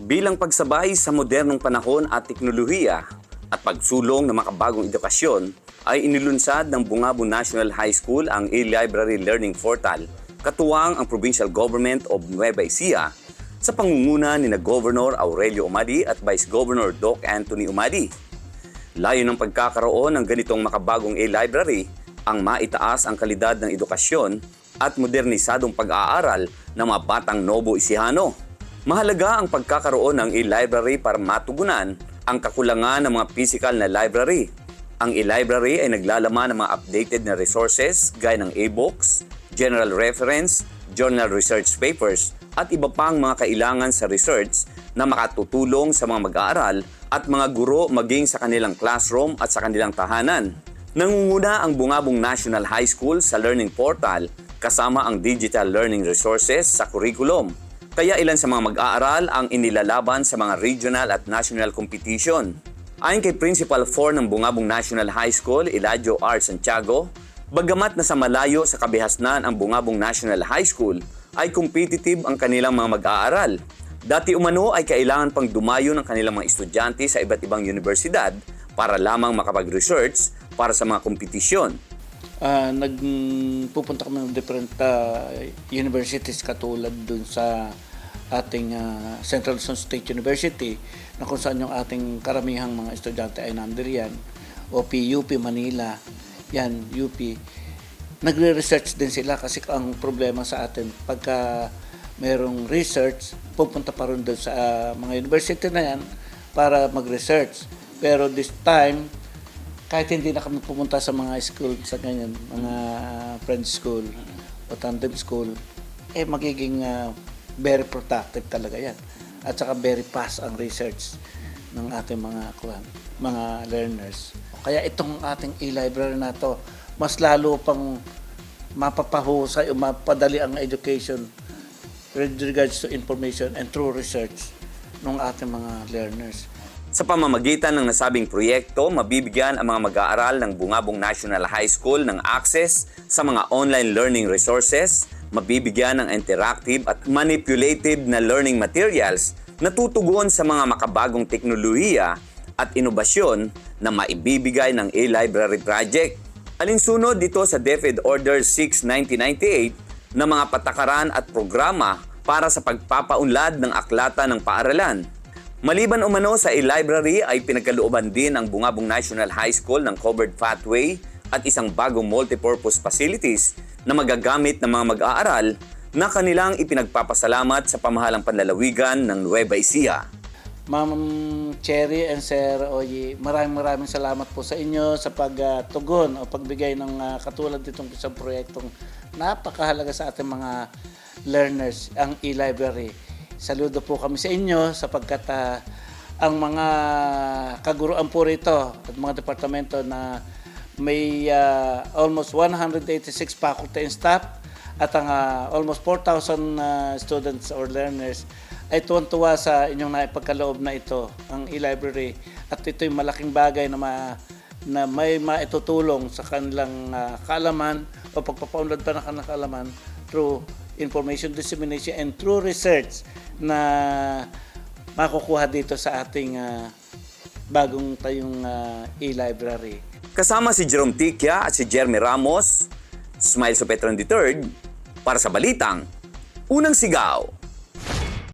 Bilang pagsabay sa modernong panahon at teknolohiya at pagsulong ng makabagong edukasyon, ay inilunsad ng Bungabo National High School ang e-library learning portal, katuwang ang Provincial Government of Nueva Ecija sa pangunguna ni na Governor Aurelio Umadi at Vice Governor Doc Anthony Umadi. Layo ng pagkakaroon ng ganitong makabagong e-library ang maitaas ang kalidad ng edukasyon at modernisadong pag-aaral ng mga batang Novo Ecijano. Mahalaga ang pagkakaroon ng e-library para matugunan ang kakulangan ng mga physical na library. Ang e-library ay naglalaman ng mga updated na resources gaya ng e-books, general reference, journal research papers, at iba pang mga kailangan sa research na makatutulong sa mga mag-aaral at mga guro maging sa kanilang classroom at sa kanilang tahanan. Nangunguna ang Bungabong National High School sa Learning Portal kasama ang digital learning resources sa curriculum. Kaya ilan sa mga mag-aaral ang inilalaban sa mga regional at national competition. Ayon kay Principal 4 ng Bungabong National High School, Eladio R. Santiago, bagamat nasa malayo sa kabihasnan ang Bungabong National High School, ay competitive ang kanilang mga mag-aaral. Dati umano ay kailangan pang dumayo ng kanilang mga estudyante sa iba't ibang universidad para lamang makapag-research para sa mga kompetisyon. Ah, nagpupunta kami ng different ah, universities katulad dun sa ating ah, Central Luzon State University na kung saan yung ating karamihang mga estudyante ay nandiriyan o PUP Manila. Yan UP nagre-research din sila kasi ang problema sa atin pagka merong research pupunta pa rin doon sa ah, mga university na yan para mag-research. Pero this time kahit hindi na kami pumunta sa mga school sa ganyan, mga French school o tandem school, eh magiging ah, very productive talaga yan. At saka very fast ang research ng ating mga kuhan, mga learners. Kaya itong ating e-library na to, mas lalo pang mapapahusay o mapadali ang education with regards to information and true research ng ating mga learners. Sa pamamagitan ng nasabing proyekto, mabibigyan ang mga mag-aaral ng Bungabong National High School ng access sa mga online learning resources, mabibigyan ng interactive at manipulative na learning materials na tutugon sa mga makabagong teknolohiya at inobasyon na maibibigay ng e-library project. Alinsunod dito sa DepEd Order 6-1998 na mga patakaran at programa para sa pagpapaunlad ng aklata ng paaralan. Maliban umano sa e-library ay pinagkalooban din ng Bungabong National High School ng covered pathway at isang bagong multipurpose facilities na magagamit ng mga mag-aaral na kanilang ipinagpapasalamat sa pamahalang panlalawigan ng Nueva Ecija. Ma'am Cherry and Sir Oyi, maraming maraming salamat po sa inyo sa pagtugon o pagbigay ng ah, katulad nitong isang proyektong napakahalaga sa ating mga learners, ang e-library. Saludo po kami sa inyo sapagkat ah, ang mga kaguruan po rito at mga departamento na may ah, almost 186 faculty and staff at ang ah, almost 4,000 ah, students or learners ay tuwan-tuwa sa inyong naipagkaloob na ito, ang e-library. At ito yung malaking bagay na, ma, na may maitutulong sa kanilang ah, kaalaman o pagpapaunlad pa ng kanilang kaalaman through information dissemination and through research na makukuha dito sa ating ah, bagong tayong ah, e-library. Kasama si Jerome Tikia at si Jeremy Ramos, Smile Sopetron III, para sa Balitang, Unang Sigaw.